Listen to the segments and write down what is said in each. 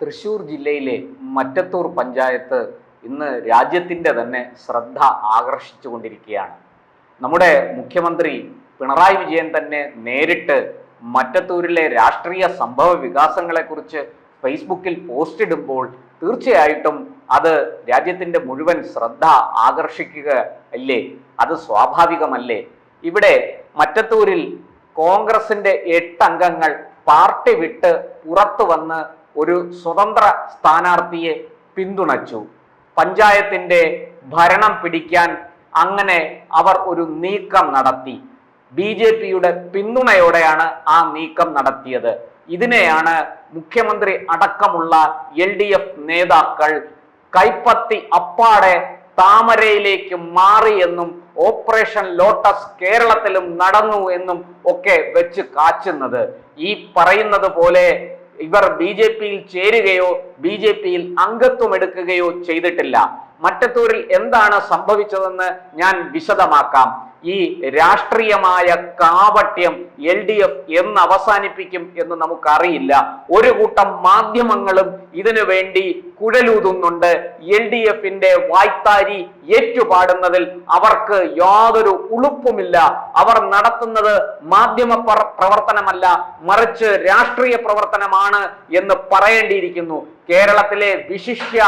തൃശൂർ ജില്ലയിലെ മറ്റത്തൂർ പഞ്ചായത്ത് ഇന്ന് രാജ്യത്തിന്റെ തന്നെ ശ്രദ്ധ ആകർഷിച്ചുകൊണ്ടിരിക്കുകയാണ്. നമ്മുടെ മുഖ്യമന്ത്രി പിണറായി വിജയൻ തന്നെ നേരിട്ട് മറ്റത്തൂരിലെ രാഷ്ട്രീയ സംഭവ വികാസങ്ങളെക്കുറിച്ച് ഫേസ്ബുക്കിൽ പോസ്റ്റ് ഇടുമ്പോൾ തീർച്ചയായിട്ടും അത് രാജ്യത്തിന്റെ മുഴുവൻ ശ്രദ്ധ ആകർഷിക്കുക അല്ലേ? അത് സ്വാഭാവികമല്ലേ? ഇവിടെ മറ്റത്തൂരിൽ കോൺഗ്രസിന്റെ എട്ട് അംഗങ്ങൾ പാർട്ടി വിട്ട് പുറത്തു വന്ന് ഒരു സ്വതന്ത്ര സ്ഥാനാർത്ഥിയെ പിന്തുണച്ചു. പഞ്ചായത്തിന്റെ ഭരണം പിടിക്കാൻ അങ്ങനെ അവർ ഒരു നീക്കം നടത്തി. ബി ജെ പിയുടെ പിന്തുണയോടെയാണ് ആ നീക്കം നടത്തിയത്. ഇതിനെയാണ് മുഖ്യമന്ത്രി അടക്കമുള്ള എൽ ഡി എഫ് നേതാക്കൾ കൈപ്പത്തി അപ്പാടെ താമരയിലേക്ക് മാറി എന്നും ഓപ്പറേഷൻ ലോട്ടസ് കേരളത്തിലും നടന്നു എന്നും ഒക്കെ വെച്ച് കാച്ചുന്നത്. ഈ പറയുന്നത് പോലെ ഇവർ ബി ജെ പിയിൽ ചേരുകയോ ബി ജെ പിയിൽ അംഗത്വം എടുക്കുകയോ ചെയ്തിട്ടില്ല. മറ്റത്തൂരിൽ എന്താണ് സംഭവിച്ചതെന്ന് ഞാൻ വിശദമാക്കാം. ഈ രാഷ്ട്രീയമായ കാപട്യം എൽ ഡി എഫ് എന്ന് അവസാനിപ്പിക്കും എന്ന് നമുക്കറിയില്ല. ഒരു കൂട്ടം മാധ്യമങ്ങളും ഇതിനു വേണ്ടി കുഴലൂതുന്നുണ്ട്. എൽ ഡി എഫിന്റെ വായ്ത്താരി ഏറ്റുപാടുന്നതിൽ അവർക്ക് യാതൊരു ഉളുപ്പുമില്ല. അവർ നടത്തുന്നത് മാധ്യമ പ്രവർത്തനമല്ല മറിച്ച് രാഷ്ട്രീയ പ്രവർത്തനമാണ് എന്ന് പറയേണ്ടിയിരിക്കുന്നു. കേരളത്തിലെ വിശിഷ്യ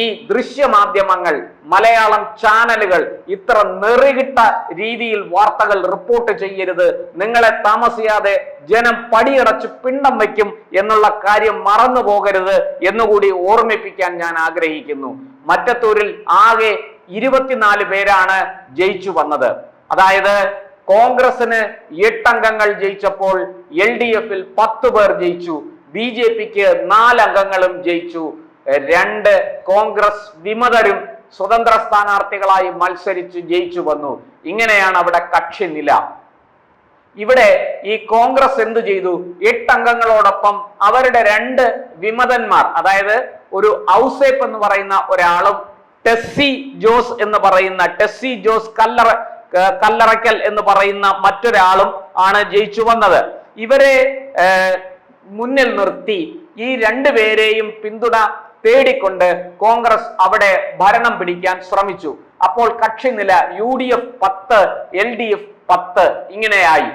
ഈ ദൃശ്യമാധ്യമങ്ങൾ മലയാളം ചാനലുകൾ ഇത്ര നെറികിട്ട രീതിയിൽ വാർത്തകൾ റിപ്പോർട്ട് ചെയ്യരുത്. നിങ്ങളെ താമസിയാതെ ജനം പടിയടച്ച് പിണ്ടം വയ്ക്കും എന്നുള്ള കാര്യം മറന്നു പോകരുത് എന്നുകൂടി ഓർമ്മിപ്പിക്കാൻ ഞാൻ ആഗ്രഹിക്കുന്നു. മറ്റത്തൂരിൽ ആകെ ഇരുപത്തിനാല് പേരാണ് ജയിച്ചു വന്നത്. അതായത് കോൺഗ്രസിന് എട്ടംഗങ്ങൾ ജയിച്ചപ്പോൾ എൽ ഡി എഫിൽ പത്ത് പേർ ജയിച്ചു. ബി ജെ പിക്ക് നാലംഗങ്ങളും ജയിച്ചു. രണ്ട് കോൺഗ്രസ് വിമതരും സ്വതന്ത്ര സ്ഥാനാർത്ഥികളായി മത്സരിച്ച് ജയിച്ചു വന്നു. ഇങ്ങനെയാണ് അവിടെ കക്ഷി നില. ഇവിടെ ഈ കോൺഗ്രസ് എന്തു ചെയ്തു? എട്ട് അംഗങ്ങളോടൊപ്പം അവരുടെ രണ്ട് വിമതന്മാർ അതായത് ഒരു ഔസേപ്പ് എന്ന് പറയുന്ന ഒരാളും ടെസ്സി ജോസ് എന്ന് പറയുന്ന ടെസ്സി ജോസ് കല്ലറ കല്ലറയ്ക്കൽ എന്ന് പറയുന്ന മറ്റൊരാളും ആണ് ജയിച്ചു വന്നത്. ഇവരെ മുന്നിൽ നിർത്തി ഈ രണ്ടു പേരെയും പിന്തുണ തേടിക്കൊണ്ട് കോൺഗ്രസ് അവിടെ ഭരണം പിടിക്കാൻ ശ്രമിച്ചു. അപ്പോൾ കക്ഷി നില യു ഡി എഫ് പത്ത് എൽ ഡി എഫ് പത്ത് ഇങ്ങനെയായി.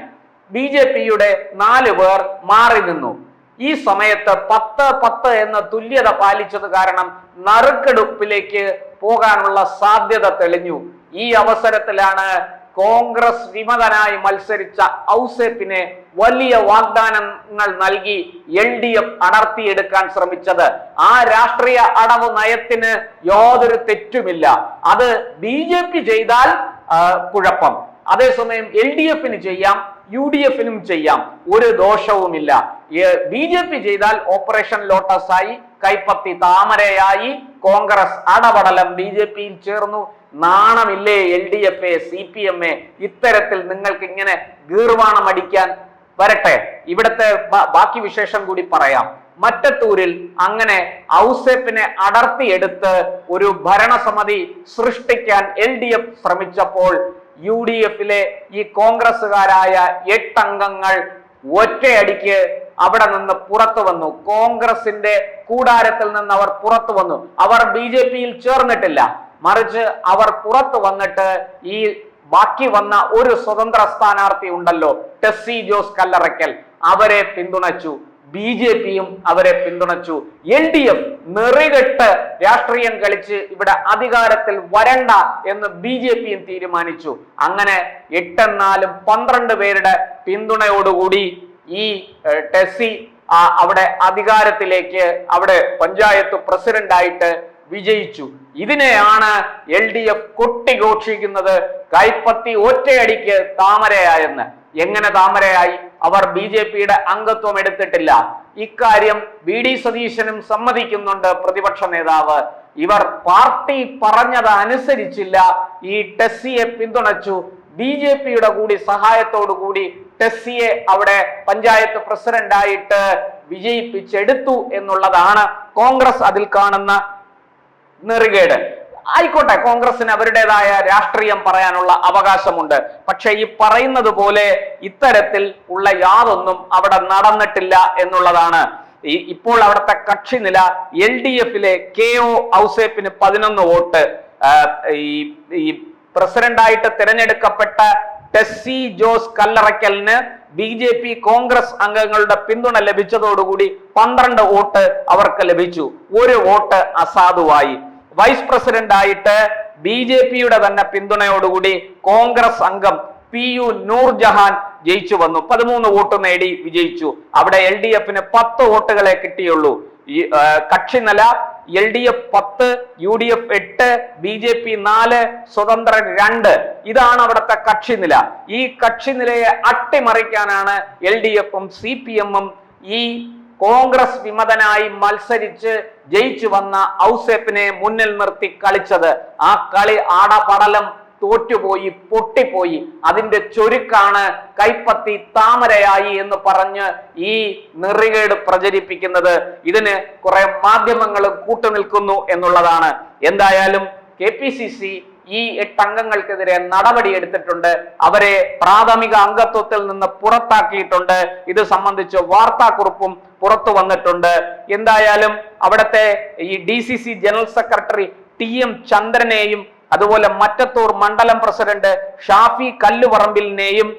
ബി ജെ പിയുടെ നാല് പേർ മാറി നിന്നു. ഈ സമയത്ത് പത്ത് പത്ത് എന്ന തുല്യത പാലിച്ചത് കാരണം നറുക്കെടുപ്പിലേക്ക് പോകാനുള്ള സാധ്യത തെളിഞ്ഞു. ഈ അവസരത്തിലാണ് കോൺഗ്രസ് വിമതനായി മത്സരിച്ച ഔസേപ്പിനെ വലിയ വാഗ്ദാനങ്ങൾ നൽകി എൽ ഡി എഫ് അടർത്തിയെടുക്കാൻ ശ്രമിച്ചത്. ആ രാഷ്ട്രീയ അടവ് നയത്തിന് യാതൊരു തെറ്റുമില്ല. അത് ബി ജെ പി ചെയ്താൽ കുഴപ്പം. അതേസമയം എൽ ഡി എഫിന് ചെയ്യാം യു ഡി എഫിനും ചെയ്യാം. ഒരു ദോഷവുമില്ല. ബി ജെ പി ചെയ്താൽ ഓപ്പറേഷൻ ലോട്ടസ് ആയി കൈപ്പത്തി താമരയായി കോൺഗ്രസ് അടപടലം ബി ജെ പിയിൽ ചേർന്നു. നാണമില്ലേ L D F A C P M A? ഇത്തരത്തിൽ നിങ്ങൾക്ക് ഇങ്ങനെ ഗീർവാണം അടിക്കാൻ വരട്ടെ. ഇവിടുത്തെ ബാക്കി വിശേഷം കൂടി പറയാം. മറ്റത്തൂരിൽ അങ്ങനെ ഔസേപ്പിനെ അടർത്തിയെടുത്ത് ഒരു ഭരണസമിതി സൃഷ്ടിക്കാൻ എൽ ഡി എഫ് ശ്രമിച്ചപ്പോൾ യു ഡി എഫിലെ ഈ കോൺഗ്രസുകാരായ എട്ടംഗങ്ങൾ ഒറ്റയടിക്ക് അവിടെ നിന്ന് പുറത്തു വന്നു. കോൺഗ്രസിന്റെ കൂടാരത്തിൽ നിന്ന് അവർ പുറത്തു വന്നു. അവർ ബി ജെ പിയിൽ ചേർന്നിട്ടില്ല. മറിച്ച് അവർ പുറത്തു വന്നിട്ട് ഈ ബാക്കി വന്ന ഒരു സ്വതന്ത്ര സ്ഥാനാർത്ഥി ഉണ്ടല്ലോ ടെസ്സി ജോസ് കല്ലറയ്ക്കൽ. അവരെ പിന്തുണച്ചു. ബി ജെ പിയും അവരെ പിന്തുണച്ചു. എൽ ഡി എഫ് നെറികെട്ട് രാഷ്ട്രീയം കളിച്ച് ഇവിടെ അധികാരത്തിൽ വരണ്ട എന്ന് ബി ജെ പിയും തീരുമാനിച്ചു. അങ്ങനെ എട്ടെന്നാലും പന്ത്രണ്ട് പേരുടെ പിന്തുണയോടുകൂടി ഈ ടെസ്സി അവിടെ അധികാരത്തിലേക്ക് അവിടെ പഞ്ചായത്ത് പ്രസിഡന്റായിട്ട് വിജയിച്ചു. ഇതിനെയാണ് എൽ ഡി എഫ് കൊട്ടിഘോഷിക്കുന്നത്. കൈപ്പത്തി ഒറ്റയടിക്ക് താമരയായെന്ന്. എങ്ങനെ താമരയായി? അവർ ബി ജെ പിയുടെ അംഗത്വം എടുത്തിട്ടില്ല. ഇക്കാര്യം വി ഡി സതീശനും സമ്മതിക്കുന്നുണ്ട് പ്രതിപക്ഷ നേതാവ്. ഇവർ പാർട്ടി പറഞ്ഞത് അനുസരിച്ചില്ല ഈ ടെസ്സിയെ പിന്തുണച്ചു. ബി ജെ പിയുടെ കൂടി സഹായത്തോടു കൂടി ടെസ്സിയെ അവിടെ പഞ്ചായത്ത് പ്രസിഡന്റായിട്ട് വിജയിപ്പിച്ചെടുത്തു എന്നുള്ളതാണ് കോൺഗ്രസ് അതിൽ കാണുന്ന നെറുകേട്. ആയിക്കോട്ടെ കോൺഗ്രസിന് അവരുടേതായ രാഷ്ട്രീയം പറയാനുള്ള അവകാശമുണ്ട്. പക്ഷെ ഈ പറയുന്നത് പോലെ ഇത്തരത്തിൽ ഉള്ള യാതൊന്നും അവിടെ നടന്നിട്ടില്ല എന്നുള്ളതാണ്. ഈ ഇപ്പോൾ അവിടുത്തെ കക്ഷി നില എൽ ഡി എഫിലെ കെ ഒ ഔസേപ്പിന് പതിനൊന്ന് വോട്ട്. ഈ പ്രസിഡന്റായിട്ട് തിരഞ്ഞെടുക്കപ്പെട്ട ടെസ്സി ജോസ് കല്ലറയ്ക്കലിന് ബി ജെ പി കോൺഗ്രസ് അംഗങ്ങളുടെ പിന്തുണ ലഭിച്ചതോടുകൂടി പന്ത്രണ്ട് വോട്ട് അവർക്ക് ലഭിച്ചു. ഒരു വോട്ട് അസാധുവായി. വൈസ് പ്രസിഡന്റ് ആയിട്ട് ബി ജെ പിയുടെ തന്നെ പിന്തുണയോടുകൂടി കോൺഗ്രസ് അംഗം പി യു നൂർജഹാൻ ജയിച്ചു വന്നു. പതിമൂന്ന് വോട്ട് നേടി വിജയിച്ചു. അവിടെ എൽ ഡി എഫിന് പത്ത് വോട്ടുകളെ കിട്ടിയുള്ളൂ. ഈ കക്ഷി നില എൽ ഡി എഫ് പത്ത് യു ഡി എഫ് എട്ട് ബി ജെ പി നാല് സ്വതന്ത്രൻ രണ്ട്. ഇതാണ് അവിടുത്തെ കക്ഷി നില ഈ കക്ഷി നിലയെ അട്ടിമറിക്കാനാണ് എൽ ഡി എഫും സി പി എമ്മും ഈ കോൺഗ്രസ് വിമതനായി മത്സരിച്ച് ജയിച്ചു വന്ന ഔസേപ്പിനെ മുന്നിൽ നിർത്തി കളിച്ചത്. ആ കളി ആടപടലം തോറ്റുപോയി പൊട്ടിപ്പോയി. അതിന്റെ ചുരുക്കാണ് കൈപ്പത്തി താമരയായി എന്ന് പറഞ്ഞ് ഈ നെറികേട് പ്രചരിപ്പിക്കുന്നത്. ഇതിന് കുറെ മാധ്യമങ്ങൾ കൂട്ടുനിൽക്കുന്നു എന്നുള്ളതാണ്. എന്തായാലും കെ പി സി സി ഈ എട്ടംഗങ്ങൾക്കെതിരെ നടപടിയെടുത്തിട്ടുണ്ട് അവരെ പ്രാഥമിക അംഗത്വത്തിൽ നിന്ന് പുറത്താക്കിയിട്ടുണ്ട്. ഇത് സംബന്ധിച്ച് വാർത്താക്കുറിപ്പും പുറത്തു വന്നിട്ടുണ്ട്. എന്തായാലും അവിടുത്തെ ഈ D C C general secretary T M ചന്ദ്രനെയും അതുപോലെ മറ്റത്തൂർ മണ്ഡലം പ്രസിഡന്റ് ഷാഫി കല്ലുപറമ്പിലിനെയും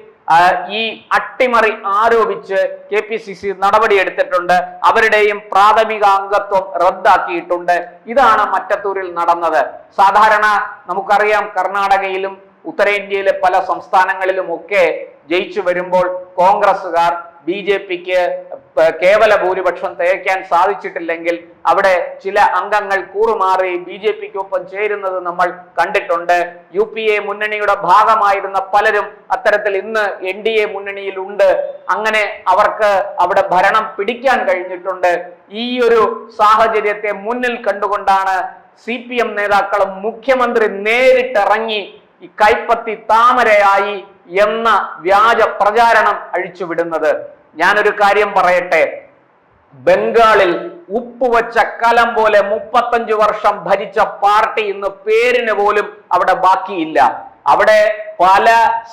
ഈ അട്ടിമറി ആരോപിച്ച് കെ പി സി സി നടപടിയെടുത്തിട്ടുണ്ട്. അവരുടെയും പ്രാഥമിക അംഗത്വം റദ്ദാക്കിയിട്ടുണ്ട്. ഇതാണ് മറ്റത്തൂരിൽ നടന്നത്. സാധാരണ നമുക്കറിയാം കർണാടകയിലും ഉത്തരേന്ത്യയിലെ പല സംസ്ഥാനങ്ങളിലും ഒക്കെ ജയിച്ചു വരുമ്പോൾ കോൺഗ്രസ്സുകാർ ബി ജെ പിക്ക് കേവല ഭൂരിപക്ഷം തികയ്ക്കാൻ സാധിച്ചിട്ടില്ലെങ്കിൽ അവിടെ ചില അംഗങ്ങൾ കൂറുമാറി ബി ജെ പിക്കൊപ്പം ചേരുന്നത് നമ്മൾ കണ്ടിട്ടുണ്ട്. യു പി എ മുന്നണിയുടെ ഭാഗമായിരുന്ന പലരും അത്തരത്തിൽ ഇന്ന് എൻ ഡി എ മുന്നണിയിലുണ്ട്. അങ്ങനെ അവർക്ക് അവിടെ ഭരണം പിടിക്കാൻ കഴിഞ്ഞിട്ടുണ്ട്. ഈ ഒരു സാഹചര്യത്തെ മുന്നിൽ കണ്ടുകൊണ്ടാണ് സി പി എം നേതാക്കളും മുഖ്യമന്ത്രി നേരിട്ടിറങ്ങി ഈ കൈപ്പത്തി താമരയായി എന്ന വ്യാജ പ്രചാരണം അഴിച്ചുവിടുന്നത് ഞാനൊരു കാര്യം പറയട്ടെ. ബംഗാളിൽ ഉപ്പ് വച്ച കലം പോലെ മുപ്പത്തഞ്ചു വർഷം ഭരിച്ച പാർട്ടി ഇന്ന് പേരിന് പോലും അവിടെ ബാക്കിയില്ല. അവിടെ പല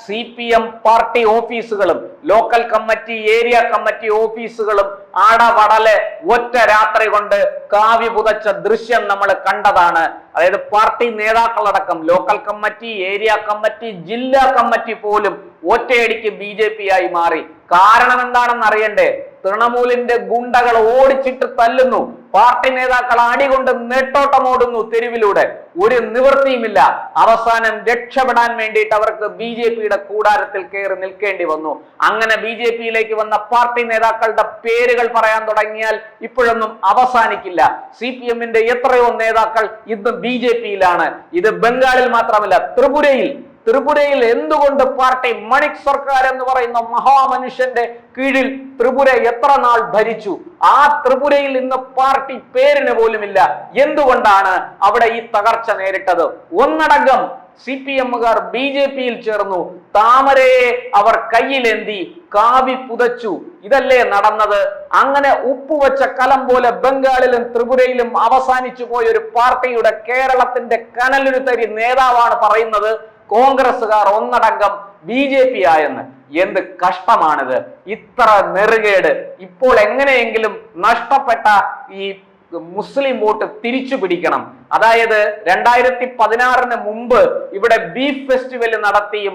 സി പി എം പാർട്ടി ഓഫീസുകളും ലോക്കൽ കമ്മിറ്റി ഏരിയ കമ്മിറ്റി ഓഫീസുകളും ആടവടൽ ഒറ്റ രാത്രി കൊണ്ട് കാവ്യ പുതച്ച ദൃശ്യം നമ്മൾ കണ്ടതാണ്. അതായത് പാർട്ടി നേതാക്കളടക്കം ലോക്കൽ കമ്മിറ്റി ഏരിയ കമ്മിറ്റി ജില്ലാ കമ്മിറ്റി പോലും ഒറ്റയടിക്ക് ബി ജെ പി ആയി മാറി. കാരണം എന്താണെന്ന് അറിയണ്ടേ? തൃണമൂലിന്റെ ഗുണ്ടകൾ ഓടിച്ചിട്ട് തല്ലുന്നു. പാർട്ടി നേതാക്കൾ അടികൊണ്ട് നെട്ടോട്ടമോടുന്നു തെരുവിലൂടെ. ഒരു നിവൃത്തിയുമില്ല. അവസാനം രക്ഷപ്പെടാൻ വേണ്ടിയിട്ട് അവർക്ക് ബി ജെ പിയുടെ കൂടാരത്തിൽ കയറി നിൽക്കേണ്ടി വന്നു. അങ്ങനെ ബി ജെ പിയിലേക്ക് വന്ന പാർട്ടി നേതാക്കളുടെ പേരുകൾ പറയാൻ തുടങ്ങിയാൽ ഇപ്പോഴൊന്നും അവസാനിക്കില്ല. സി പി എമ്മിന്റെ എത്രയോ നേതാക്കൾ ഇന്ന് ബി ജെ പിയിലാണ്. ഇത് ബംഗാളിൽ മാത്രമല്ല ത്രിപുരയിൽ ത്രിപുരയിൽ എന്തുകൊണ്ട് പാർട്ടി മണിക് സർക്കാർ എന്ന് പറയുന്ന മഹാമനുഷ്യന്റെ കീഴിൽ ത്രിപുര എത്ര നാൾ ഭരിച്ചു? ആ ത്രിപുരയിൽ ഇന്ന് പാർട്ടി പേരിന് പോലുമില്ല. എന്തുകൊണ്ടാണ് അവിടെ ഈ തകർച്ച നേരിട്ടത്? ഒന്നടങ്കം സി പി എമ്മുകാർ ബി ജെ പിയിൽ ചേർന്നു. താമരയെ അവർ കയ്യിലേന്തി കാവി പുതച്ചു. ഇതല്ലേ നടന്നത്? അങ്ങനെ ഉപ്പുവെച്ച കലം പോലെ ബംഗാളിലും ത്രിപുരയിലും അവസാനിച്ചു പോയ ഒരു പാർട്ടിയുടെ കേരളത്തിന്റെ കനലൊരു തരി നേതാവാണ് പറയുന്നത്. കോൺഗ്രസ്സുകാർ ഒന്നടങ്കം ബി ജെ പി ആയെന്ന് എന്ത് കഷ്ടമാണിത്. ഇത്ര നെറുകേട്. ഇപ്പോൾ എങ്ങനെയെങ്കിലും നഷ്ടപ്പെട്ട ഈ മുസ്ലിം വോട്ട് തിരിച്ചു പിടിക്കണം. അതായത് രണ്ടായിരത്തി പതിനാറിന് മുമ്പ് ഇവിടെ ബീഫ് ഫെസ്റ്റിവൽ നടത്തിയും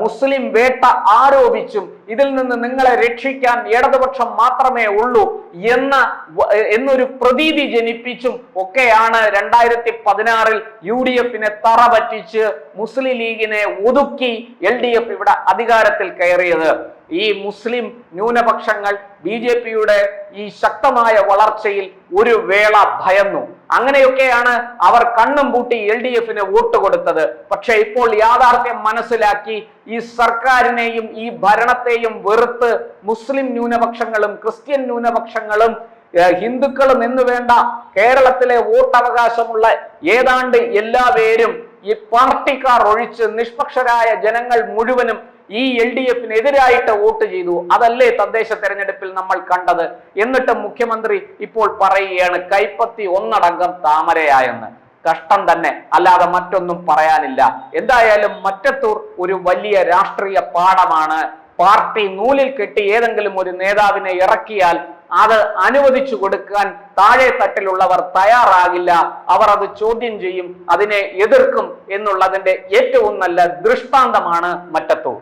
മുസ്ലിം വേട്ട ആരോപിച്ചും ഇതിൽ നിന്ന് നിങ്ങളെ രക്ഷിക്കാൻ ഇടതുപക്ഷം മാത്രമേ ഉള്ളൂ എന്ന എന്നൊരു പ്രതീതി ജനിപ്പിച്ചും ഒക്കെയാണ് രണ്ടായിരത്തി പതിനാറിൽ യു ഡി എഫിനെ തറ പറ്റിച്ച് മുസ്ലിം ലീഗിനെ ഒതുക്കി എൽ ഡി എഫ് ഇവിടെ അധികാരത്തിൽ കയറിയത്. ഈ മുസ്ലിം ന്യൂനപക്ഷങ്ങൾ ബി ജെ പിയുടെ ഈ ശക്തമായ വളർച്ചയിൽ ഒരു വേള ഭയന്നു. അങ്ങനെയൊക്കെയാണ് അവർ കണ്ണും പൂട്ടി എൽ ഡി എഫിന് വോട്ട് കൊടുത്തത്. പക്ഷെ ഇപ്പോൾ യാഥാർത്ഥ്യം മനസ്സിലാക്കി ഈ സർക്കാരിനെയും ഈ ഭരണത്തെയും വെറുത്ത് മുസ്ലിം ന്യൂനപക്ഷങ്ങളും ക്രിസ്ത്യൻ ന്യൂനപക്ഷങ്ങളും ഹിന്ദുക്കളും എന്ന് വേണ്ട കേരളത്തിലെ വോട്ടവകാശമുള്ള ഏതാണ്ട് എല്ലാ പേരും ഈ പാർട്ടിക്കാർ ഒഴിച്ച് നിഷ്പക്ഷരായ ജനങ്ങൾ മുഴുവനും ഈ എൽ ഡി എഫിനെതിരായിട്ട് വോട്ട് ചെയ്തു. അതല്ലേ തദ്ദേശ തെരഞ്ഞെടുപ്പിൽ നമ്മൾ കണ്ടത്. എന്നിട്ട് മുഖ്യമന്ത്രി ഇപ്പോൾ പറയുകയാണ് കൈപ്പത്തി ഒന്നടങ്കം താമരയായെന്ന്. കഷ്ടം തന്നെ. അല്ലാതെ മറ്റൊന്നും പറയാനില്ല. എന്തായാലും മറ്റത്തൂർ ഒരു വലിയ രാഷ്ട്രീയ പാഠമാണ്. പാർട്ടി നൂലിൽ കെട്ടി ഏതെങ്കിലും ഒരു നേതാവിനെ ഇറക്കിയാൽ അത് അനുവദിച്ചു കൊടുക്കാൻ താഴെ തട്ടിലുള്ളവർ തയ്യാറാകില്ല. അവർ അത് ചോദ്യം ചെയ്യും അതിനെ എതിർക്കും എന്നുള്ളതിന്റെ ഏറ്റവും നല്ല ദൃഷ്ടാന്തമാണ് മറ്റത്തൂർ.